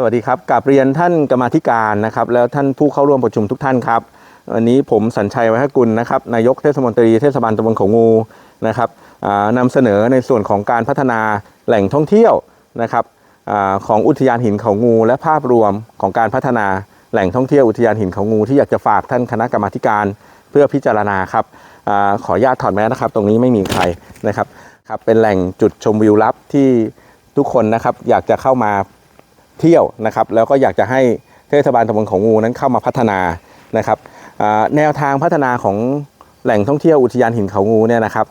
สวัสดีครับกับเรียนท่านกรรมธิการนะครับ แล้วท่านผู้เข้าร่วมประชุมทุกท่านครับวันนี้ผมสัญชัยวัฒกุลนะครับนายกเทศมนตรีเทศบาลตำบลขางูนะครับนำเสนอในส่วนของการพัฒนาแหล่งท่องเที่ยวนะครับอของอุทยานหินเขางู และภาพรวมของการพัฒนาแหล่งท่องเที่ยวอุทยานหินเขางู ที่อยากจะฝากท่านคณะกรรมาธิการเพื่อพิจารณาครับอขออนุญาตถอดแมสนะครับ ตรงนี้ไม่มีใครนะครับครับเป็นแหล่งจุดชมวิวลับที่ทุกคนนะครับอยากจะเข้ามา เที่ยวนะครับ แล้วก็อยากจะให้เทศบาลตำบลของงูนั้นเข้ามาพัฒนานะครับแนวทางพัฒนาของแหล่งท่องเที่ยวอุทยานหินเขางูเนี่ยนะครับ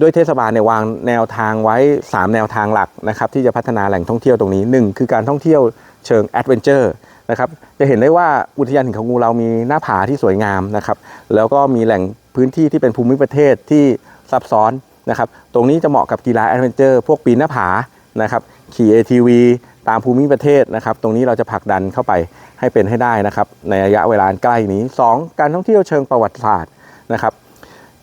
ด้วยเทศบาลเนี่ยวางแนวทางไว้ 3 แนวทางหลักนะครับที่จะพัฒนาแหล่งท่องเที่ยวตรงนี้ 1 คือการท่องเที่ยวเชิงแอดเวนเจอร์นะครับจะเห็นได้ว่าอุทยานหินเขางูเรามีหน้าผาที่สวยงามนะครับแล้วก็มีแหล่งพื้นที่ที่เป็นภูมิประเทศที่ซับซ้อนนะครับตรงนี้จะเหมาะกับกีฬาแอดเวนเจอร์พวกปีนหน้าผา นะครับขี่ ATV ตามภูมิประเทศนะครับ ตรงนี้เราจะผลักดันเข้าไปให้เป็นให้ได้นะครับ ในระยะเวลาใกล้นี้ 2. การท่องเที่ยวเชิงประวัติศาสตร์นะครับ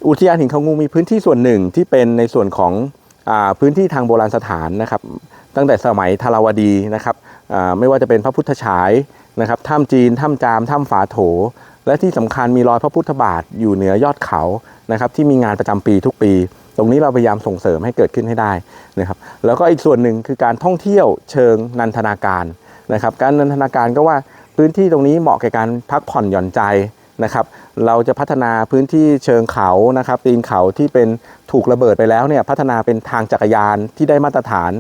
อุทยานหินเขางูมีพื้นที่ส่วนหนึ่งที่เป็นในส่วนของอพื้นที่ทางโบราณสถานนะครับ ตั้งแต่สมัยธารวดีนะครับไม่ว่าจะเป็นพระพุทธฉายนะครับถ้ำจีนถ้ำจามถ้ำฝาโถ และที่สำคัญมีรอยพระพุทธบาทอยู่เหนือยอดเขานะครับ ที่มีงานประจำปีทุกปี ตรงนี้เราพยายามส่งเสริมให้เกิดขึ้นให้ได้นะครับแล้วก็อีกส่วนหนึ่งคือการท่องเที่ยวเชิงนันทนาการนะครับการนันทนาการก็ว่าพื้นที่ตรงนี้เหมาะแก่การพักผ่อนหย่อนใจนะครับเราจะพัฒนาพื้นที่เชิงเขานะครับตีนเขาที่เป็นถูกระเบิดไปแล้วเนี่ยพัฒนาเป็นทางจักรยานที่ได้มาตรฐาน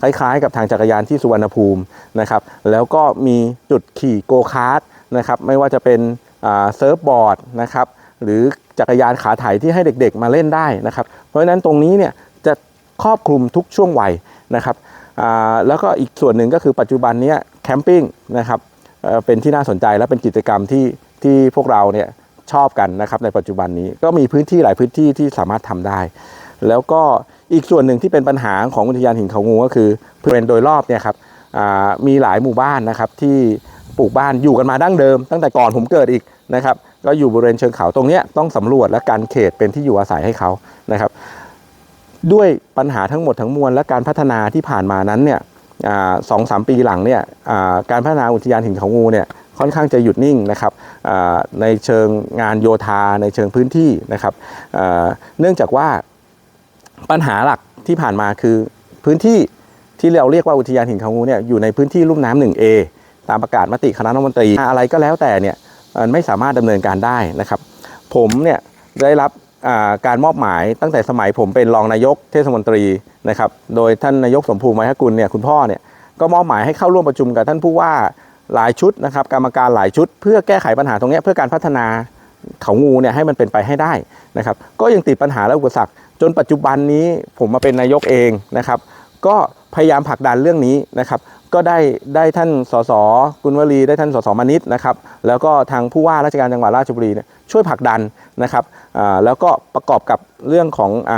คล้ายๆ กับทางจักรยานที่สุวรรณภูมินะครับแล้วก็มีจุดขี่โกคาร์ทนะครับไม่ว่าจะเป็นเซิร์ฟบอร์ดนะครับ หรือจักรยานขาไถที่ให้เด็กๆมาเล่นได้นะครับ เพราะฉะนั้นตรงนี้เนี่ยจะครอบคลุมทุกช่วงวัยนะครับแล้วก็อีกส่วนหนึ่งก็คือปัจจุบันนี้แคมปิ้งนะครับเป็นที่น่าสนใจและเป็นกิจกรรมที่ที่พวกเราเนี่ยชอบกันนะครับในปัจจุบันนี้ก็มีพื้นที่หลายพื้นที่ที่สามารถทำได้ แล้วก็อีกส่วนหนึ่งที่เป็นปัญหาของอุทยานหินเขางูก็คือบริเวณโดยรอบเนี่ยครับมีหลายหมู่บ้านนะครับที่ปลูกบ้านอยู่กันมาดั้งเดิม ตั้งแต่ก่อนผมเกิดอีกนะครับ ก็อยู่บริเวณเชิงเขาตรงนี้ต้องสำรวจและการเขตเป็นที่อยู่อาศัยให้เขานะครับ ด้วยปัญหาทั้งหมดทั้งมวลและการพัฒนาที่ผ่านมานั้นเนี่ยสองสามปีหลังเนี่ยการพัฒนาอุทยานหินเขางูเนี่ยค่อนข้างจะหยุดนิ่งนะครับในเชิงงานโยธาในเชิงพื้นที่นะครับเนื่องจากว่าปัญหาหลักที่ผ่านมาคือพื้นที่ที่เราเรียกว่าอุทยานหินเขางูเนี่ยอยู่ในพื้นที่ลุ่มน้ำหนึ่งเอตามประกาศมติคณะรัฐมนตรีอะไรก็แล้วแต่เนี่ย ไม่สามารถดำเนินการได้นะครับ ผมเนี่ยได้รับการมอบหมายตั้งแต่สมัยผมเป็นรองนายกเทศมนตรีนะครับ โดยท่านนายกสมภูมิไมหกุลเนี่ยคุณพ่อเนี่ยก็มอบหมายให้เข้าร่วมประชุมกับท่านผู้ว่าหลายชุดนะครับกรรมการหลายชุด เพื่อแก้ไขปัญหาตรงนี้เพื่อการพัฒนาเขางูเนี่ยให้มันเป็นไปให้ได้นะครับ ก็ยังติดปัญหาและอุปสรรค จนปัจจุบันนี้ผมมาเป็นนายกเองนะครับ ก็ พยายามผลักดันเรื่องนี้นะครับ ก็ได้ได้ท่านสสกุลวลีได้ท่านสสมานิตนะครับ แล้วก็ทางผู้ว่าราชการจังหวัดราชบุรีเนี่ยช่วยผลักดันนะครับแล้วก็ประกอบกับเรื่องของอ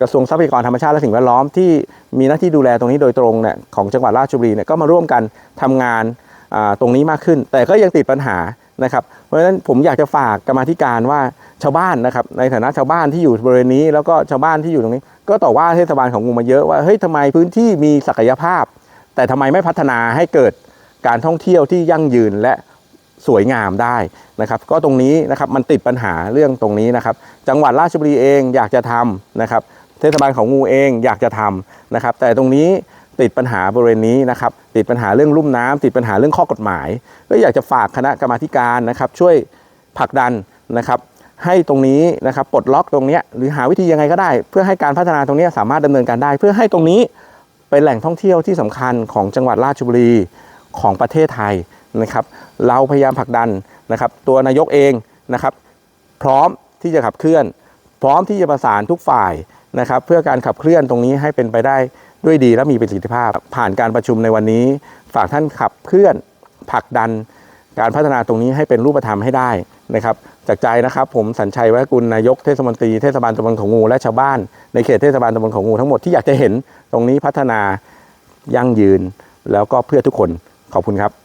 กระทรวงทรัพยากรธรรมชาติและสิ่งแวดล้อมที่มีหน้าที่ดูแลตรงนี้โดยตรงเนี่ยของจังหวัดราชบุรีเนี่ยก็มาร่วมกันทำงานตรงนี้มากขึ้น แต่ก็ยังติดปัญหา นะครับเพราะฉะนั้นผมอยากจะฝากกรรมธิการว่าชาวบ้านนะครับในฐานะชาวบ้านที่อยู่บริเวณนี้ แล้วก็ชาวบ้านที่อยู่ตรงนี้ ก็ต่อว่าเทศบาลของงูมาเยอะว่าเฮ้ยทำไมพื้นที่มีศักยภาพ แต่ทำไมไม่พัฒนาให้เกิดการท่องเที่ยวที่ยั่งยืนและสวยงามได้นะครับ ก็ตรงนี้นะครับมันติดปัญหาเรื่องตรงนี้นะครับ จังหวัดราชบุรีเองอยากจะทำนะครับ เทศบาลของงูเองอยากจะทำนะครับ แต่ตรงนี้ ติดปัญหาบริเวณนี้นะครับติดปัญหาเรื่องลุ่มน้ำติดปัญหาเรื่องข้อกฎหมาย ก็อยากจะฝากคณะกรรมาการนะครับช่วยผลักดันนะครับให้ตรงนี้นะครับปลดล็อกตรงนี้หรือหาวิธียังไงก็ได้ เพื่อให้การพัฒนาตรงนี้สามารถดำเนินการได้ เพื่อให้ตรงนี้เป็นแหล่งท่องเที่ยวที่สำคัญของจังหวัดราชบุรีของประเทศไทยนะครับเราพยายามผลักดันนะครับตัวนายกเองนะครับพร้อมที่จะขับเคลื่อน พร้อมที่จะประสานทุกฝ่ายนะครับเพื่อการขับเคลื่อนตรงนี้ให้เป็นไปได้ ด้วยดีและมีประสิทธิภาพ ผ่านการประชุมในวันนี้ ฝากท่านขับเคลื่อนผลักดัน การพัฒนาตรงนี้ให้เป็นรูปธรรมให้ได้นะครับจากใจนะครับ ผมสัญชัยวัฒกุลนายกเทศมนตรีเทศบาลตำบลของงูและชาวบ้านในเขตเทศบาลตำบลของงูทั้งหมดที่อยากจะเห็นตรงนี้พัฒนายั่งยืนแล้วก็เพื่อทุกคนขอบคุณครับ